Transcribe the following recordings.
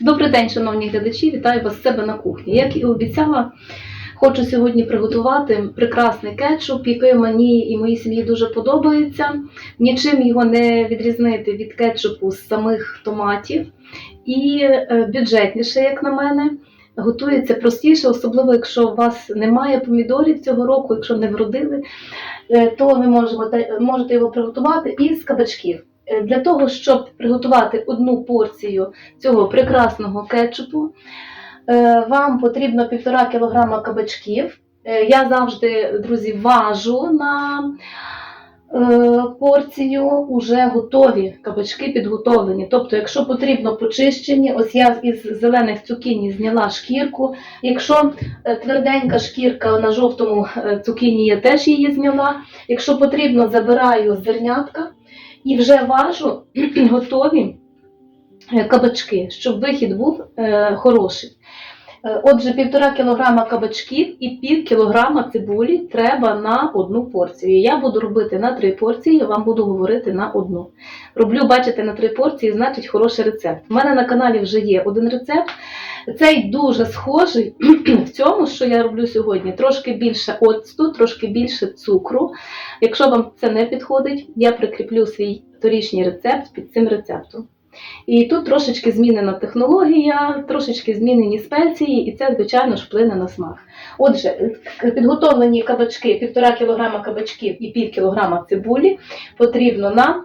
Добрий день, шановні глядачі! Вітаю вас з себе на кухні. Як і обіцяла, хочу сьогодні приготувати прекрасний кетчуп, який мені і моїй сім'ї дуже подобається. Нічим його не відрізнити від кетчупу з самих томатів. І е, бюджетніше, як на мене. Готується простіше, особливо якщо у вас немає помідорів цього року, якщо не вродили, е, то ви можете, його приготувати із кабачків. Е, Для того, щоб приготувати одну порцію цього прекрасного кетчупу, е, вам потрібно 1,5 кг кабачків. Е, Я завжди, друзі, важу на порцію уже готові кабачки підготовлені. Тобто, якщо потрібно почищені, ось я із зелених цукіні зняла шкірку. Якщо тверденька шкірка на жовтому цукіні, я теж її зняла. Якщо потрібно, забираю зернятка і вже важу готові е, кабачки, щоб вихід був е, хороший. Е, Отже, півтора кілограма кабачків і пів кілограма цибулі треба на одну порцію. Я буду робити на три порції, я вам буду говорити на одну. Роблю, бачите, на три порції, значить хороший рецепт. У мене на каналі вже є один рецепт. Цей дуже схожий в цьому, що я роблю сьогодні. Трошки більше оцту, трошки більше цукру. Якщо вам це не підходить, я прикріплю свій торішній рецепт під цим рецептом. І тут трошечки змінена технологія, трошечки змінені спеції, і це, звичайно ж, вплине на смак. Отже, підготовлені кабачки, 1,5 кг кабачків і пів кілограма цибулі потрібно нам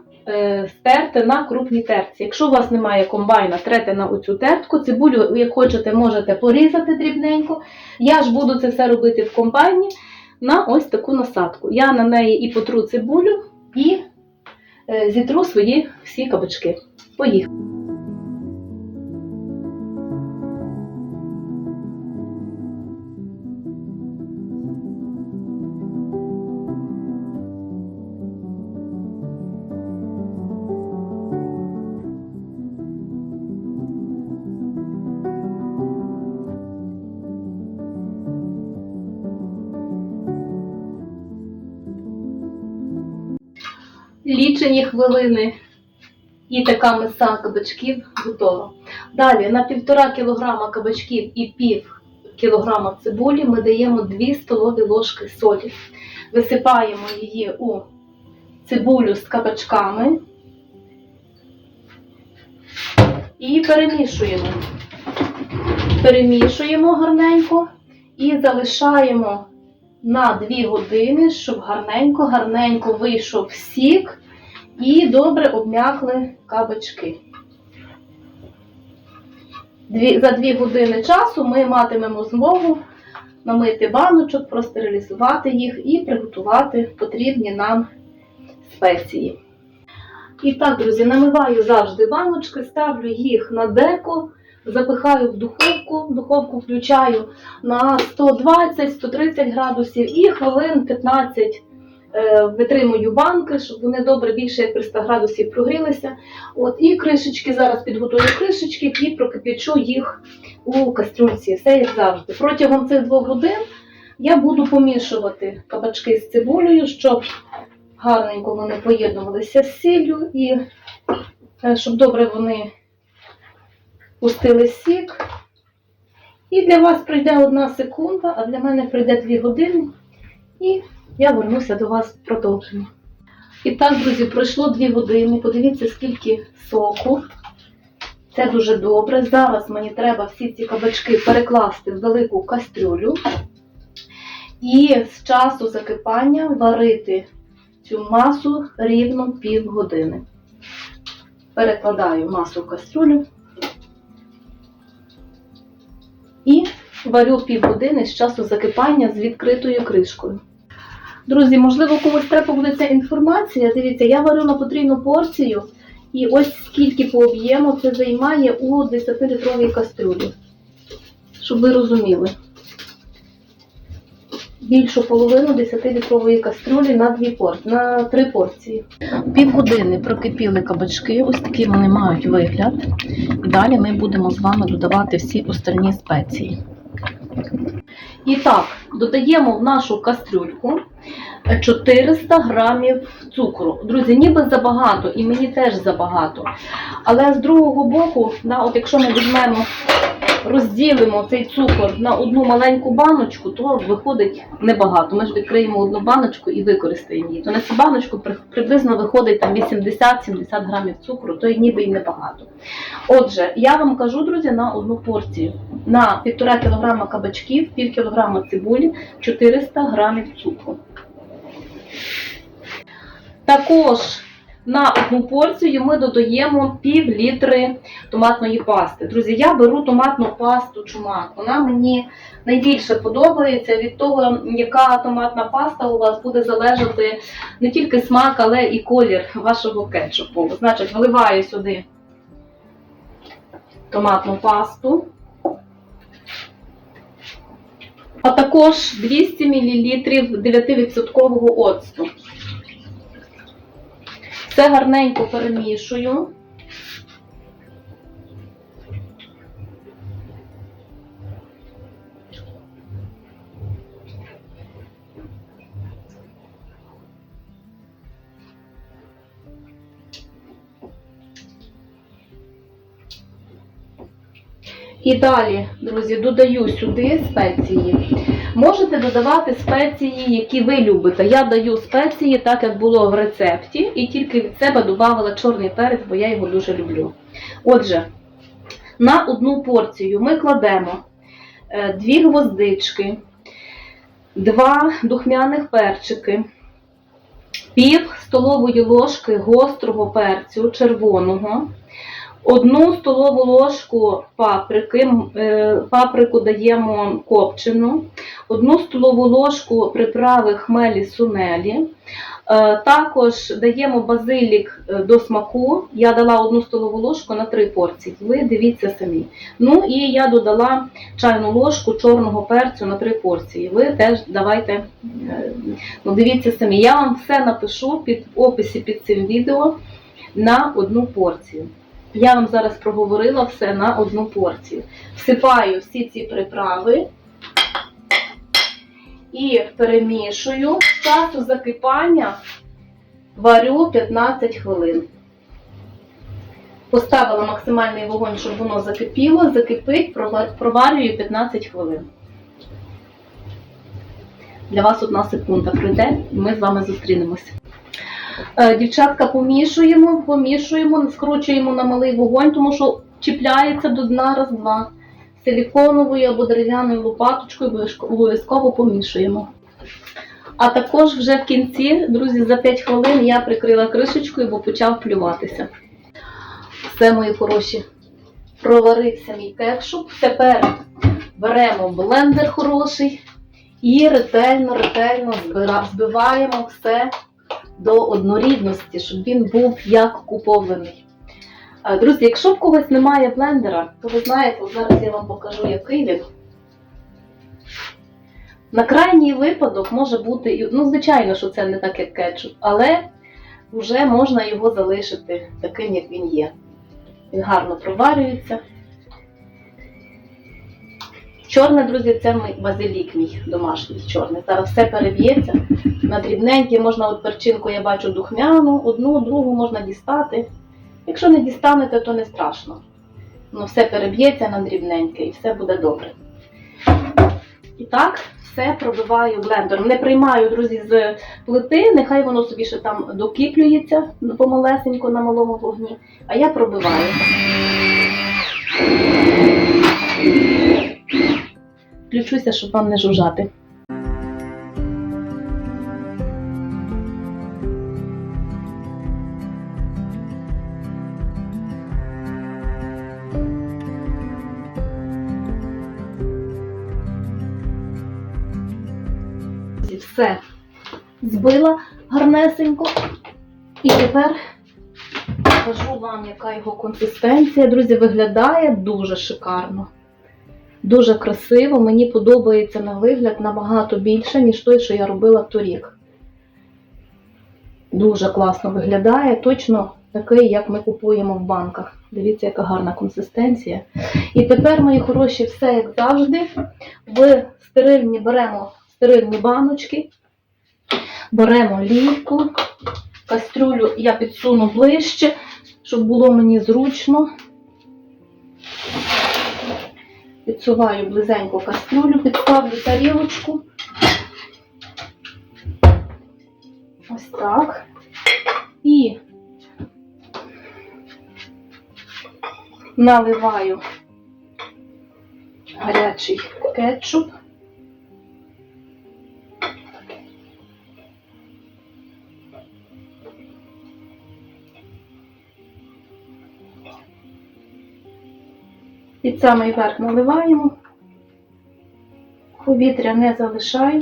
стерти на крупній терці. Якщо у вас немає комбайна, трете на оцю тертку. Цибулю, як хочете, можете порізати дрібненько. Я ж буду це все робити в комбайні на ось таку насадку. Я на неї і потру цибулю, і е, зітру свої всі кабачки. Поїхали. Лічені хвилини і така миса кабачків готова. Далі на 1,5 кг кабачків і пів кілограма цибулі ми даємо 2 столові ложки солі. Висипаємо її у цибулю з кабачками і перемішуємо. Перемішуємо гарненько і залишаємо на 2 години, щоб гарненько-гарненько вийшов сік і добре обм'якли кабачки. Дві, за 2 години часу ми матимемо змогу намити баночок, простерилізувати їх і приготувати потрібні нам спеції. І так, друзі, намиваю завжди баночки, ставлю їх на деко, запихаю в духовку, духовку включаю на 120-130 градусів і хвилин 15 е, витримую банки, щоб вони добре більше як при 100 градусів прогрілися. От, і кришечки, зараз підготую кришечки і прокип'ячу їх у кастрюльці. Все як завжди. Протягом цих двох годин я буду помішувати кабачки з цибулею, щоб гарненько вони поєднувалися з сіллю і е, щоб добре вони пустили сік. І для вас пройде одна секунда, а для мене пройде дві години. І я вернуся до вас з продовження. І так, друзі, пройшло дві години. Подивіться, скільки соку. Це дуже добре. Зараз мені треба всі ці кабачки перекласти в велику кастрюлю. І з часу закипання варити цю масу рівно півгодини. Перекладаю масу в кастрюлю і варю півгодини з часу закипання з відкритою кришкою. Друзі, можливо, комусь треба буде ця інформація. Дивіться, я варю на потрійну порцію, і ось скільки по об'єму це займає у 10-літровій кастрюлі. Щоб ви розуміли. Більшу половину 10-літрової кастрюлі на, дві пор... на три порції. Півгодини прокипіли кабачки, ось такі вони мають вигляд. І далі ми будемо з вами додавати всі остальні спеції. І так, додаємо в нашу кастрюльку 400 грамів цукру. Друзі, ніби забагато, і мені теж забагато. Але з другого боку, да, от якщо ми візьмемо, розділимо цей цукор на одну маленьку баночку, то виходить небагато. Ми ж відкриємо одну баночку і використаємо її. То на цю баночку приблизно виходить там 80-70 грамів цукру, то й ніби й небагато. Отже, я вам кажу, друзі, на одну порцію. На 1,5 кг кабачків, пів кілограма цибулі, 400 грамів цукру. Також на одну порцію ми додаємо пів літри томатної пасти. Друзі, я беру томатну пасту чумак. Вона мені найбільше подобається. Від того, яка томатна паста у вас буде залежати не тільки смак, але і колір вашого кетчупу. Значить, вливаю сюди томатну пасту. А також 200 мл 9% оцту. Все гарненько перемішую. І далі, друзі, додаю сюди спеції. Можете додавати спеції, які ви любите. Я даю спеції, так як було в рецепті, і тільки від себе додавала чорний перець, бо я його дуже люблю. Отже, на одну порцію ми кладемо е, дві гвоздички, два духмяних перчики, пів столової ложки гострого перцю червоного. Одну столову ложку паприки, е, паприку даємо копчену, одну столову ложку приправи хмелі сунелі. Е, Також даємо базилік е, до смаку. Я дала одну столову ложку на три порції. Ви дивіться самі. Ну і я додала чайну ложку чорного перцю на три порції. Ви теж давайте ну, дивіться самі. Я вам все напишу під описі під цим відео на одну порцію. Я вам зараз проговорила все на одну порцію. Всипаю всі ці приправи і перемішую. З часу закипання варю 15 хвилин. Поставила максимальний вогонь, щоб воно закипіло, закипить, проварюю 15 хвилин. Для вас одна секунда прийде, і ми з вами зустрінемося. Е, Дівчатка, помішуємо, помішуємо, скручуємо на малий вогонь, тому що чіпляється до дна раз-два. Силіконовою або дерев'яною лопаточкою обов'язково помішуємо. А також вже в кінці, друзі, за 5 хвилин я прикрила кришечкою, бо почав плюватися. Все, мої хороші, проварився мій кетчуп. Тепер беремо блендер хороший і ретельно, ретельно збиваємо все до однорідності, щоб він був як купований. Е, Друзі, якщо в когось немає блендера, то ви знаєте, зараз я вам покажу, який він. На крайній випадок може бути, ну, звичайно, що це не так, як кетчуп, але вже можна його залишити таким, як він є. Він гарно проварюється. Чорне, друзі, це базилік мій домашній чорний. Зараз все переб'ється. На дрібненькі можна от перчинку, я бачу духмяну, одну, другу можна дістати. Якщо не дістанете, то не страшно. Ну, все переб'ється на дрібненьке і все буде добре. І так, все пробиваю блендером. Не приймаю, друзі, з плити, нехай воно собі ще там докіплюється помалесенько на малому вогні, а я пробиваю. Включуся, щоб вам не жужжати. Все збила гарнесенько. І тепер покажу вам, яка його консистенція. Друзі, виглядає дуже шикарно. Дуже красиво. Мені подобається на вигляд набагато більше, ніж той, що я робила торік. Дуже класно виглядає. Точно такий, як ми купуємо в банках. Дивіться, яка гарна консистенція. І тепер, мої хороші, все як завжди. В стерильні беремо стерильні баночки, беремо лійку, кастрюлю я підсуну ближче, щоб було мені зручно. Підсуваю близенько кастрюлю, підставлю тарілочку. Ось так. І наливаю гарячий кетчуп. Під самий верх наливаємо, повітря не залишаю.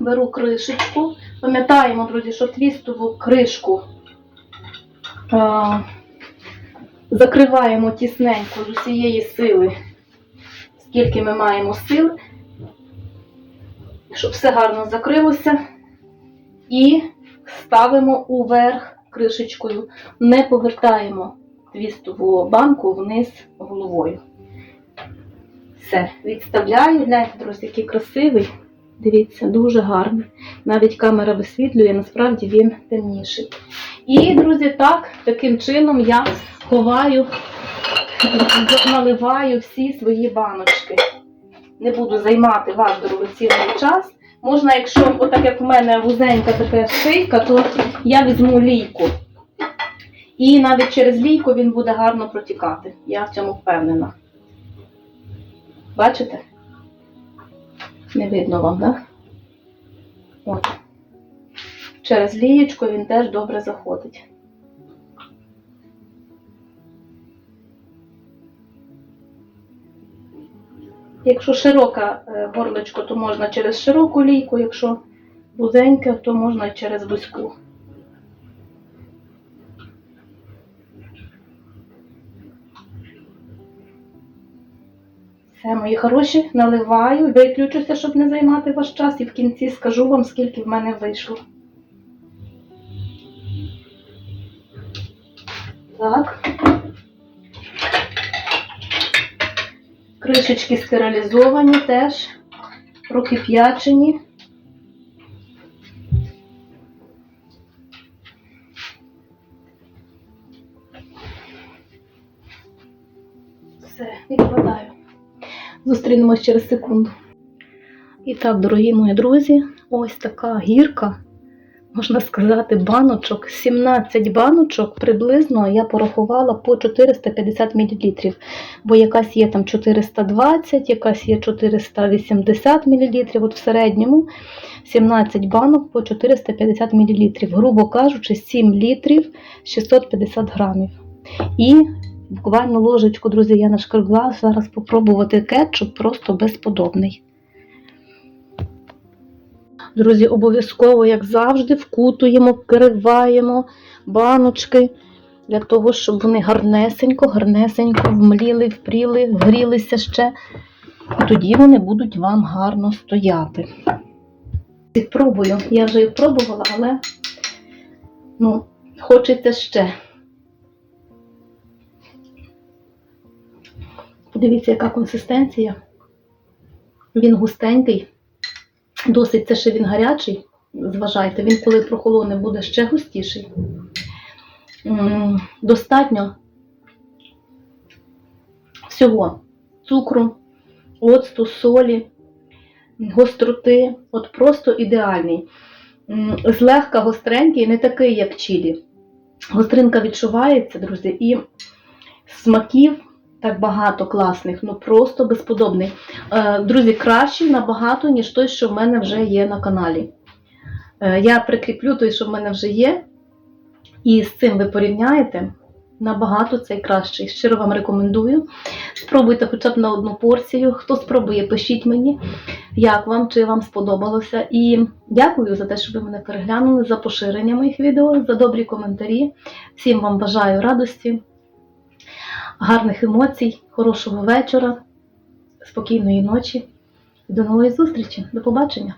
Беру кришечку. Пам'ятаємо, друзі, що твістову кришку а, закриваємо тісненько з усієї сили, скільки ми маємо сил, щоб все гарно закрилося. І ставимо уверх кришечкою, не повертаємо твістову банку вниз головою. Все, відставляю, гляньте, друзі, який красивий. Дивіться, дуже гарний. Навіть камера висвітлює, насправді він темніший. І, друзі, так, таким чином я ховаю, наливаю всі свої баночки. Не буду займати ваш дорогоцінний час. Можна, якщо, отак як в мене вузенька така шийка, то я візьму лійку. І навіть через лійку він буде гарно протікати. Я в цьому впевнена. Бачите? Не видно вам, так? От. Через лієчку він теж добре заходить. Якщо широке горлечко, то можна через широку лійку, якщо вузеньке, то можна через вузьку. Все, мої хороші, наливаю, виключуся, щоб не займати ваш час, і в кінці скажу вам, скільки в мене вийшло. Так. Кришечки стерилізовані теж, прокип'ячені. Все, відкладаю. Зустрінемось через секунду. І так, дорогі мої друзі, ось така гірка, можна сказати, баночок. 17 баночок приблизно я порахувала по 450 мл. Бо якась є там 420, якась є 480 мл. От в середньому 17 банок по 450 мл. Грубо кажучи, 7 літрів 650 грамів. І буквально ложечку, друзі, я нашкребла. Зараз попробувати кетчуп просто безподобний. Друзі, обов'язково, як завжди, вкутуємо, вкриваємо баночки для того, щоб вони гарнесенько, гарнесенько вмліли, впріли, вгрілися ще. І тоді вони будуть вам гарно стояти. Спробую, я вже їх пробувала, але ну, хочеться ще. Подивіться, яка консистенція. Він густенький, досить це ще він гарячий. Зважайте, він, коли прохолоне, буде ще густіший. Достатньо всього цукру, оцту, солі, гостроти. От просто ідеальний. Злегка гостренький, не такий, як чилі. Гостринка відчувається, друзі, і смаків так багато класних, ну просто безподобний. Е, Друзі, кращий набагато, ніж той, що в мене вже є на каналі. Е, Я прикріплю той, що в мене вже є. І з цим ви порівняєте. Набагато цей кращий. Щиро вам рекомендую. Спробуйте хоча б на одну порцію. Хто спробує, пишіть мені, як вам, чи вам сподобалося. І дякую за те, що ви мене переглянули, за поширення моїх відео, за добрі коментарі. Всім вам бажаю радості, гарних емоцій, хорошого вечора, спокійної ночі. До нової зустрічі. До побачення!